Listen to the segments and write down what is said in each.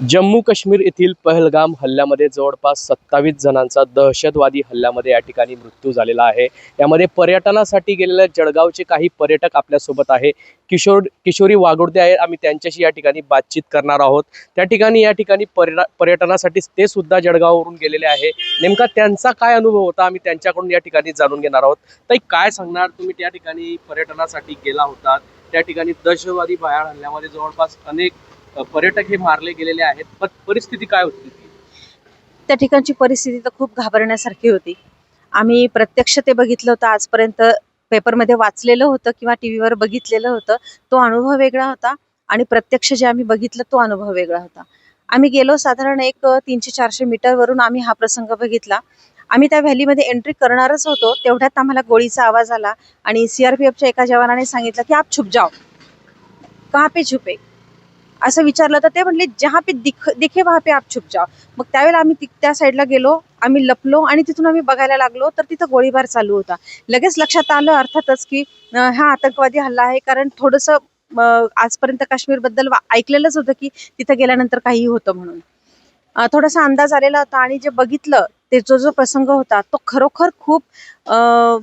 जम्मू काश्मीर येथील पहलगाम हल्ल्यामध्ये जवळपास सत्तावीस जणांचा दहशतवादी हल्ल्यामध्ये या ठिकाणी मृत्यू झालेला आहे. यामध्ये पर्यटनासाठी गेलेले जळगावचे काही पर्यटक आपल्यासोबत आहे. किशोर किशोरी वागोडते आहे आम्ही त्यांच्याशी या ठिकाणी बातचीत करणार आहोत. त्या ठिकाणी या ठिकाणी पर्य पर्यटनासाठी ते सुद्धा जळगाववरून गेलेले आहे. नेमका त्यांचा काय अनुभव होता? आम्ही त्यांच्याकडून या ठिकाणी जाणून घेणार आहोत. ताई काय सांगणार? तुम्ही त्या ठिकाणी पर्यटनासाठी गेला होता त्या ठिकाणी दहशतवादी बाहेर हल्ल्यामध्ये जवळपास अनेक पर्यटक हे मारले गेलेले आहेत. पण परिस्थिती काय होती त्या ठिकाणची परिस्थिती तर खूप घाबरण्यासारखी होती. आम्ही प्रत्यक्ष ते बघितलं होतं. आजपर्यंत पेपरमध्ये वाचलेलं होतं किंवा टी व्हीवर बघितलेलं होतं. तो अनुभव वेगळा होता आणि प्रत्यक्ष जे आम्ही बघितलं तो अनुभव वेगळा होता. आम्ही गेलो साधारण एक तीनशे चारशे मीटरवरून आम्ही हा प्रसंग बघितला. आम्ही त्या व्हॅलीमध्ये एंट्री करणारच होतो. तेवढ्यात आम्हाला गोळीचा आवाज आला आणि सीआरपीएफच्या एका जवानाने सांगितलं की आप छुप जाओ. कहा पे छुपे? असं विचारलं तर ते म्हणले जहा पे दिख दिखे वहा पे आप छुप जाओ. मग त्यावेळेला आम्ही त्या साईडला गेलो आम्ही लपलो आणि तिथून आम्ही बघायला लागलो तर तिथं गोळीबार चालू होता. लगेच लक्षात आलं अर्थातच की हा आतंकवादी हल्ला आहे कारण थोडंसं आजपर्यंत काश्मीरबद्दल ऐकलेलंच होतं की तिथं गेल्यानंतर काहीही होतं म्हणून. थोडासा अंदाज आलेला होता आणि जे बघितलं ते जो जो प्रसंग होता तो खरोखर खूप अं,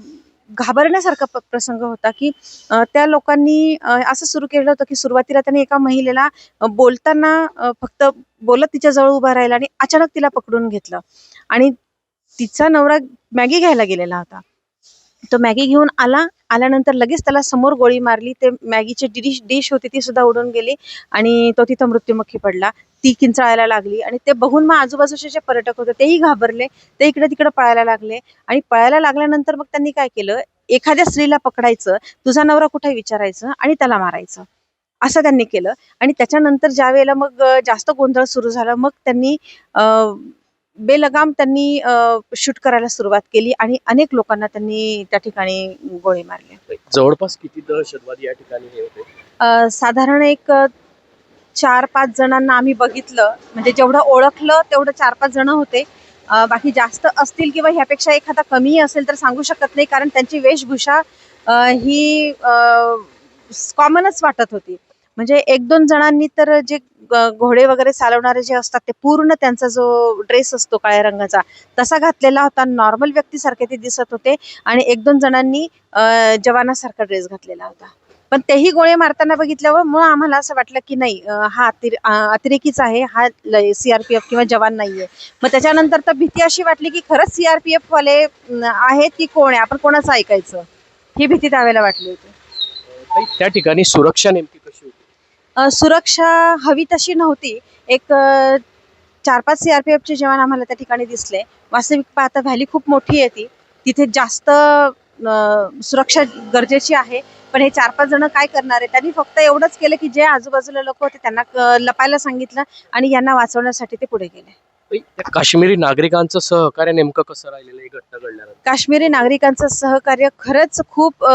घाबरण्यासारखा प्रसंग होता की त्या लोकांनी असं सुरू केलं होतं की सुरुवातीला त्यांनी एका महिलेला बोलताना फक्त बोलत तिच्या जवळ उभा राहिला आणि अचानक तिला पकडून घेतलं. आणि तिचा नवरा मॅगी घ्यायला गेलेला होता. तो मॅगी घेऊन आला आल्यानंतर लगेच त्याला समोर गोळी मारली. ते मॅगीची डिश डिश होती ती सुद्धा उडून गेली आणि तो तिथं मृत्युमुखी पडला. ती किंचाळायला लागली आणि ते बघून मग आजूबाजूचे जे पर्यटक होते तेही घाबरले. ते इकडे तिकडे पळायला लागले आणि पळायला लागल्यानंतर मग त्यांनी काय केलं? एखाद्या स्त्रीला पकडायचं तुझा नवरा कुठे विचारायचं आणि त्याला मारायचं. असं त्यांनी केलं आणि त्याच्यानंतर ज्या वेळेला मग जास्त गोंधळ सुरू झाला मग त्यांनी अ, बेलगाम त्यांनी शूट करायला सुरुवात केली आणि अनेक लोकांना त्यांनी त्या ठिकाणी गोळी मारली. जवळपास किती दहशतवादी या ठिकाणी होते? साधारण एक चार पाच जणांना आम्ही बघितलं. म्हणजे जेवढं ओळखलं तेवढं चार पाच जण होते. बाकी जास्त असतील किंवा ह्यापेक्षा एखादा कमी असेल तर सांगू शकत नाही कारण त्यांची वेशभूषा ही कॉमनच वाटत होती. म्हणजे एक दोन जणांनी तर जे घोडे वगैरे चालवणारे जे असतात ते पूर्ण त्यांचा जो ड्रेस असतो काळ्या रंगाचा तसा घातलेला होता. नॉर्मल व्यक्तीसारखे ते दिसत होते आणि एक दोन जणांनी जवानासारखा ड्रेस घातलेला होता. पण तेही गोळे मारताना बघितल्यावर मग आम्हाला असं वाटलं की नाही हा अतिर अतिरेकीच आहे हा सीआरपीएफ किंवा जवान नाहीये. मग त्याच्यानंतर तर भीती अशी वाटली की खरंच सीआरपीएफ वाले आहेत की कोण आहे? आपण कोणाचं ऐकायचं? ही भीती त्यावेळेला वाटली होती. त्या ठिकाणी सुरक्षा नेमकी कशी होती? सुरक्षा हवी तशी नव्हती. एक चार पाच सीआरपीएफचे जवान आम्हाला त्या ठिकाणी दिसले. वास्तविक पाहता व्हॅली खूप मोठी आहे ती. तिथे जास्त सुरक्षा गरजेची आहे. पण हे चार पाच जण काय करणार आहे? त्यांनी फक्त एवढंच केलं की जे आजूबाजूला लोक होते त्यांना लपायला सांगितलं आणि यांना वाचवण्यासाठी ते पुढे गेले. काश्मीरी नागरिकांचं सहकार्य नेमकं कसं राहिलेलं आहे? घटना घडल्यानंतर? काश्मीरी नागरिकांचं सहकार्य खरंच खूप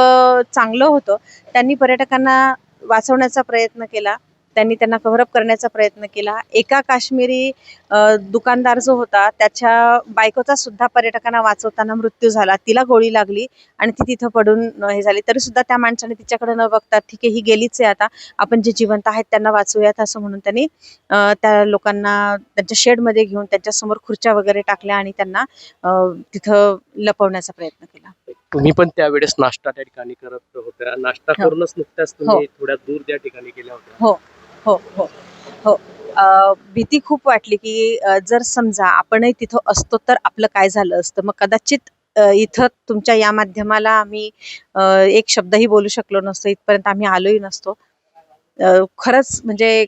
चांगलं होतं. त्यांनी पर्यटकांना वाचवण्याचा प्रयत्न केला त्यांनी त्यांना कव्हरअप करण्याचा प्रयत्न केला. एका काश्मीरी दुकानदार जो होता त्याच्या बायकोचा सुद्धा पर्यटकांना वाचवताना मृत्यू झाला. तिला गोळी लागली आणि ती तिथं पडून हे झाली. तरी सुद्धा त्या माणसाने तिच्याकडे न बघता ठीक आहे ही गेलीच आहे आता आपण जे जिवंत आहेत त्यांना वाचवूयात असं म्हणून त्यांनी त्या लोकांना त्यांच्या शेडमध्ये घेऊन त्यांच्यासमोर खुर्च्या वगैरे टाकल्या आणि त्यांना तिथं लपवण्याचा प्रयत्न केला. तुम्ही पण त्यावेळेस नाश्ता त्या ठिकाणी करत होत्या. नाश्ता हो. करूनच नुकत्याच तुम्ही थोड्या दूर त्या ठिकाणी गेल्या होत्या. हो हो हो हो. भीती खूप वाटली की जर समजा आपणही तिथं असतो तर आपलं काय झालं असतं? मग कदाचित इथं तुमच्या या माध्यमाला आम्ही एक शब्दही बोलू शकलो नसतो. इथपर्यंत आम्ही आलोही नसतो. खरंच म्हणजे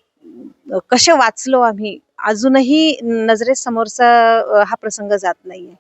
कसे वाचलो आम्ही? अजूनही नजरेसमोरचा हा प्रसंग जात नाहीये.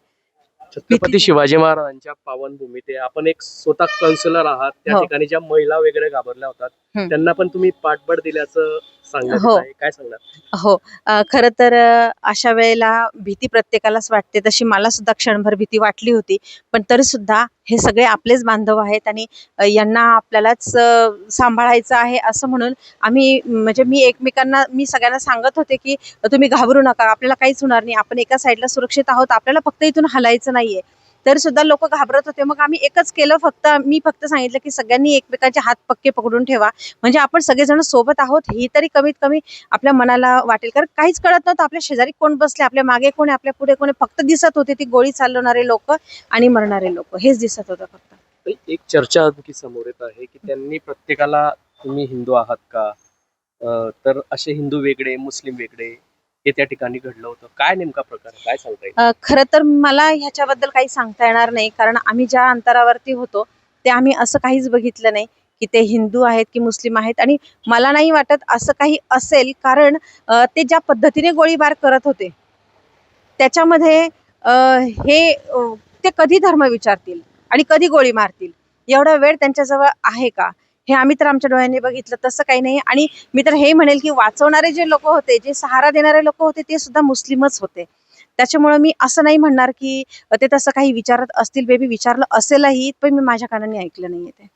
छत्रपती शिवाजी महाराजांच्या पावनभूमीत आपण एक स्वतः काउन्सिलर आहात त्या हो. ठिकाणी ज्या महिला वगैरे घाबरल्या होतात. त्यांना पण तुम्ही पाठबळ दिल्याचं हो. आहे. काय सांगणार? हो. अ, खरं तर अ, अशा वेळेला भीती प्रत्येकालाच वाटते. तशी मला सुद्धा क्षणभर भीती वाटली होती. पण तरी सुद्धा हे सगळे आपलेच बांधव आहेत आणि अ, यांना आपल्यालाच अ, सांभाळायचं आहे असं म्हणून आम्ही म्हणजे मी एकमेकांना मी सगळ्यांना सांगत होते की तुम्ही घाबरू नका. आपल्याला काहीच होणार नाही. आपण एका साईडला सुरक्षित आहोत. आपल्याला फक्त इथून हलायचं नाहीये. तरी सुद्धा लोक घाबरत होते. मग आम्ही एकच केलं. फक्त मी फक्त सांगितलं की सगळ्यांनी एकमेकांचे हात पक्के पकडून ठेवा. म्हणजे आपण सगळेजण सोबत आहोत. ही तरी कमीत कमी आपल्या मनाला वाटेल. कारण काहीच कळत नव्हतं. आपल्या शेजारी कोण बसले? आपल्या मागे कोण आपल्या पुढे कोण फक्त दिसत होते ती गोळी चालवणारे लोक आणि मरणारे लोक. हेच दिसत होतं फक्त. एक चर्चा आणखी समोर येत आहे की त्यांनी प्रत्येकाला तुम्ही हिंदू आहात का? तर असे हिंदू वेगळे मुस्लिम वेगळे हे त्या ठिकाणी घडलं होतं. काय नेमका प्रकार आहे? काय सांगता येईल? खर तर मला ह्याच्याबद्दल काही सांगता येणार नाही. कारण आम्ही ज्या अंतरावरती होतो ते आम्ही असं काहीच बघितलं नाही की ते हिंदू आहेत की मुस्लिम आहेत. आणि मला नाही वाटत असं काही असेल. कारण अ, ते ज्या पद्धतीने गोळीबार करत होते त्याच्यामध्ये अ, हे अ, ते कधी धर्म विचारतील आणि कधी गोळी मारतील? एवढा वेळ त्यांच्याजवळ आहे का? हे आम्ही तर आमच्या डोळ्यांनी बघितलं तसं काही नाही. आणि मी तर हे म्हणेल की वाचवणारे जे लोक होते जे सहारा देणारे लोक होते ते सुद्धा मुस्लिमच होते. त्याच्यामुळे मी असं नाही म्हणणार की ते तसं काही विचारत असतील बेबी विचारलं असेलही पण मी माझ्या कानाने ऐकलं नाहीये ते.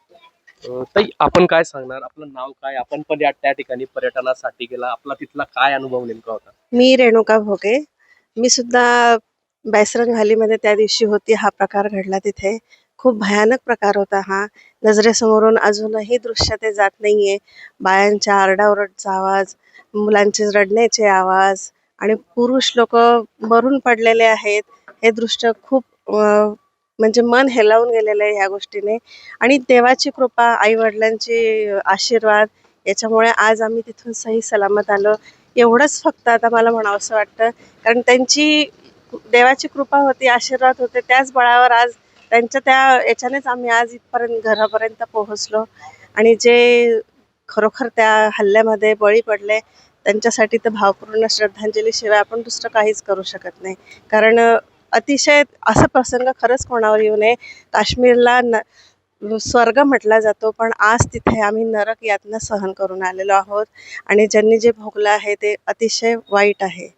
ताई आपण काय सांगणार? आपलं नाव काय? आपण पण या त्या ठिकाणी पर्यटनासाठी गेला. आपला तिथला काय अनुभव नेमका होता? मी रेणुका भोगे. मी सुद्धा बॅसरंग व्हॅलीमध्ये त्या दिवशी होती. हा प्रकार घडला तिथे. खूप भयानक प्रकार होता हा. नजरेसमोरून अजूनही दृश्य ते जात नाहीये. बायांच्या आरडाओरडचा आवाज मुलांचे रडण्याचे आवाज आणि पुरुष लोक मरून पडलेले आहेत. हे दृश्य खूप म्हणजे मन हेलावून गेलेलं आहे ह्या गोष्टीने. आणि देवाची कृपा आई वडिलांची आशीर्वाद याच्यामुळे आज आम्ही तिथून सही सलामत आलो. एवढंच फक्त आता मला म्हणावंसं वाटतं. कारण त्यांची देवाची कृपा होती आशीर्वाद होते त्याच बळावर आज त्यांच्या त्या याच्यानेच आम्ही आज इथपर्यंत घरापर्यंत पोहोचलो. आणि जे खरोखर त्या हल्ल्यामध्ये बळी पडले त्यांच्यासाठी तर भावपूर्ण श्रद्धांजलीशिवाय आपण दुसरं काहीच करू शकत नाही. कारण अतिशय असा प्रसंग खरंच कोणावर येऊ नये. काश्मीरला न स्वर्ग म्हटला जातो पण आज तिथे आम्ही नरक यातना सहन करून आलेलो आहोत. आणि ज्यांनी जे भोगलं आहे ते अतिशय वाईट आहे.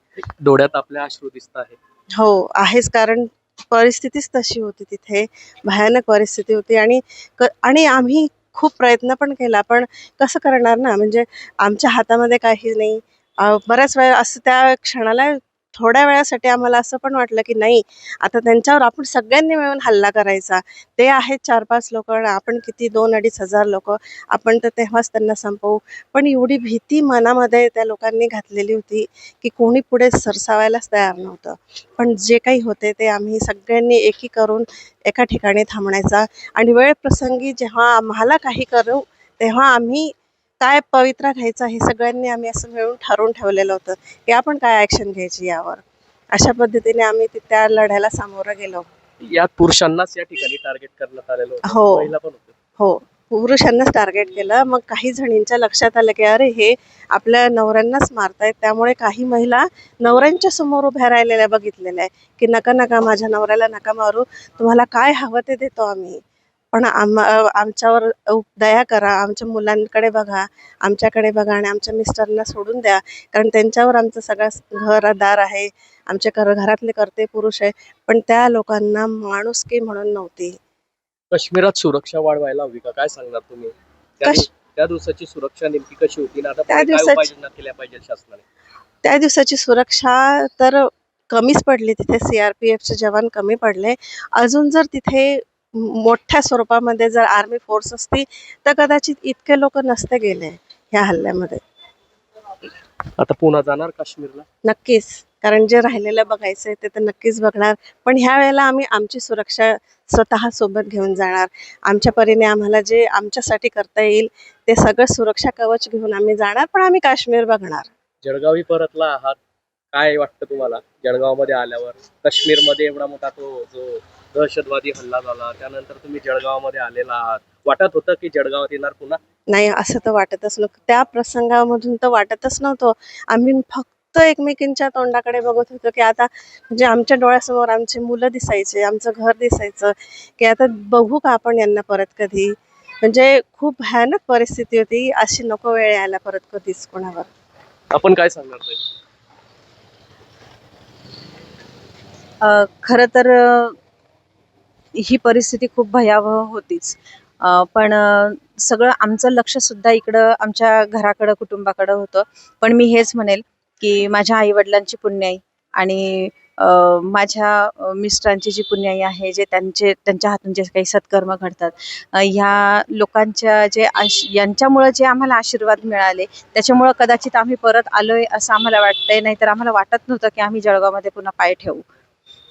डोळ्यात आपल्या अश्रू दिसत आहे हो आहेच कारण परिस्थितीच तशी होती तिथे. भयानक परिस्थिती होती आणि क आणि आम्ही खूप प्रयत्न पण केला पण कसं करणार ना? म्हणजे आमच्या हातामध्ये काही नाही. बऱ्याच वेळा असं त्या क्षणाला थोड्या वेळासाठी आम्हाला असं पण वाटलं की नाही आता त्यांच्यावर आपण सगळ्यांनी मिळून हल्ला करायचा. ते आहेत चार पाच लोक आपण किती दोन अडीच हजार लोक आपण तर तेव्हाच त्यांना संपवू. पण एवढी भीती मनामध्ये त्या लोकांनी घातलेली होती की कोणी पुढे सरसावायलाच तयार नव्हतं. पण जे काही होते ते आम्ही सगळ्यांनी एकी करून एका ठिकाणी थांबण्याचा आणि वेळ प्रसंगी जेव्हा आम्हाला काही करू तेव्हा आम्ही काय पवित्रा घ्यायचा हे सगळ्यांनी आम्ही असं मिळून ठरवून ठेवलेलं होतं. की आपण काय ॲक्शन घ्यायची यावर? अशा पद्धतीने आम्ही त्या लढ्याला सामोरं गेलो. यात पुरुषांनाच या ठिकाणी टार्गेट करण्यात आलेलं हो. हो. पुरुषांनाच टार्गेट केलं. मग काही जणींच्या लक्षात आलं की अरे हे आपल्या नवऱ्यांनाच मारतायत. त्यामुळे काही महिला नवऱ्यांच्या समोर उभ्या राहिलेल्या बघितलेल्या आहे की नका नका माझ्या नवऱ्याला नका मारू. तुम्हाला काय हवं ते देतो आम्ही. पण आम आमच्यावर दया करा. आमच्या मुलांकडे बघा. आमच्याकडे बघा आणि आमच्या मिस्टरना सोडून द्या. कारण त्यांच्यावर आमचं सगळं घरदार आहे. आमचे कर घरातले करते पुरुष आहे. पण त्या लोकांना माणुसकी म्हणून नव्हती. काश्मीरात सुरक्षा वाढवायला हवी का? काय सांगणार तुम्ही? त्या कश- दिव- त्या दिवसाची सुरक्षा नेमकी कशी होती? आता त्या पुढे काय दिवसाची- उपाययोजना केल्या पाहिजे शासनाने? त्या दिवसाची सुरक्षा तर कमीच पडली. तिथे सी आर पी एफचे जवान कमी पडले. अजून जर तिथे मोठ्या स्वरूपामध्ये जर आर्मी फोर्स असती तर कदाचित इतके लोक नसते गेले ह्या हल्ल्यामध्ये. आता पुन्हा जाणार काश्मीरला? नक्कीच. कारण जे राहिलेलं बघायचं आहे ते तर नक्कीच बघणार. पण ह्या वेळेला आम्ही आमची सुरक्षा स्वतः सोबत घेऊन जाणार. आमच्या परीने आम्हाला जे आमच्यासाठी करता येईल ते सगळं सुरक्षा कवच घेऊन आम्ही जाणार. पण आम्ही काश्मीर बघणार. जळगावी परतला आहात. काय वाटतं तुम्हाला? जळगावमध्ये आल्यावर. काश्मीरमध्ये एवढा मोठा तो जो दहशतवादी हल्ला झाला त्यानंतर तुम्ही जळगावमध्ये आलेला आहात. वाटत होतं की जळगावात येणार पुन्हा? नाही असं तर वाटतच नव्हतं. त्या प्रसंगामधून तर वाटतच नव्हतं. आम्ही फक्त एकमेकींच्या तोंडाकडे बघत होतो की आता म्हणजे आमच्या डोळ्यासमोर आमची मुलं दिसायचे आमचं घर दिसायचं की आता बघू का आपण यांना परत कधी? म्हणजे खूप भयानक परिस्थिती होती. अशी नको वेळ यायला परत कधीच कोणावर. आपण काय सांगणार ताई? अ, खरं तर ही परिस्थिती खूप भयावह होतीच. पण सगळं आमचं लक्ष सुद्धा इकडं आमच्या घराकडं कुटुंबाकडं होतं. पण मी हेच म्हणेल की माझ्या आईवडिलांची पुण्याई आणि माझ्या मिस्टरांची जी पुण्याई आहे जे त्यांचे त्यांच्या हातून जे काही सत्कर्म घडतात ह्या लोकांच्या जे आश यांच्यामुळं जे आम्हाला आशीर्वाद मिळाले त्याच्यामुळं कदाचित आम्ही परत आलोय असं आम्हाला वाटतंय. नाहीतर आम्हाला वाटत नव्हतं की आम्ही जळगावमध्ये पुन्हा पाय ठेवू.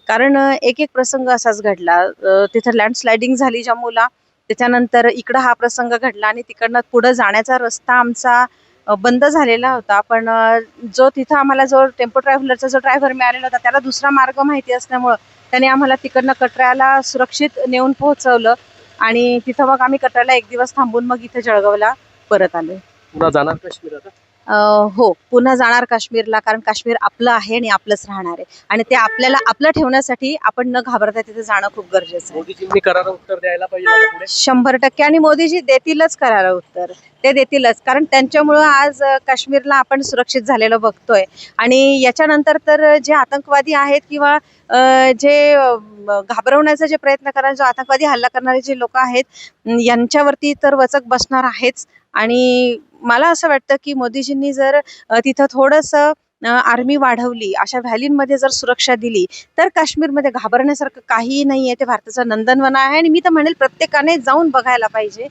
कारण एक एक प्रसंग असाच घडला. तिथं लँडस्लायडिंग झाली जम्मूला त्याच्यानंतर इकडं हा प्रसंग घडला आणि तिकडनं पुढं जाण्याचा रस्ता आमचा बंद झालेला होता. पण जो तिथं आम्हाला जो टेम्पो ट्रॅव्हलरचा जो ड्रायव्हर मिळालेला होता त्याला दुसरा मार्ग माहिती असल्यामुळं त्याने आम्हाला तिकडनं कटऱ्याला सुरक्षित नेऊन पोहोचवलं आणि तिथं मग आम्ही कटऱ्याला एक दिवस थांबून मग इथं जळगावला परत आलो जाणार काश्मीर आता? हो पुन्हा जाणार काश्मीरला कारण काश्मीर आपलं आहे आणि आपलंच राहणार आहे. आणि ते आपल्याला आपलं ठेवण्यासाठी आपण न घाबरता तिथे जाणं खूप गरजेचं आहे. मोदीजींनी करारा उत्तर द्यायला पाहिजे आता पुढे? शंभर टक्के. आणि मोदीजी देतीलच करायला उत्तर. ते देतीलच. कारण त्यांच्यामुळं आज अ, काश्मीरला आपण सुरक्षित झालेलं बघतोय. आणि याच्यानंतर तर जे आतंकवादी आहेत किंवा अ, जे अ, म, घाबरवण्याचा जे प्रयत्न करणारे जो आतंकवादी हल्ला करणारे जे लोक आहेत यांच्यावरती तर वचक बसणार आहेच. आणि मला असं वाटतं की मोदीजींनी जर तिथं थोडंसं आर्मी वाढवली अशा व्हॅलींमध्ये जर सुरक्षा दिली तर काश्मीरमध्ये घाबरण्यासारखं काहीही नाही आहे ते भारताचं नंदनवन आहे आणि मी तर म्हणेल प्रत्येकाने जाऊन बघायला पाहिजे.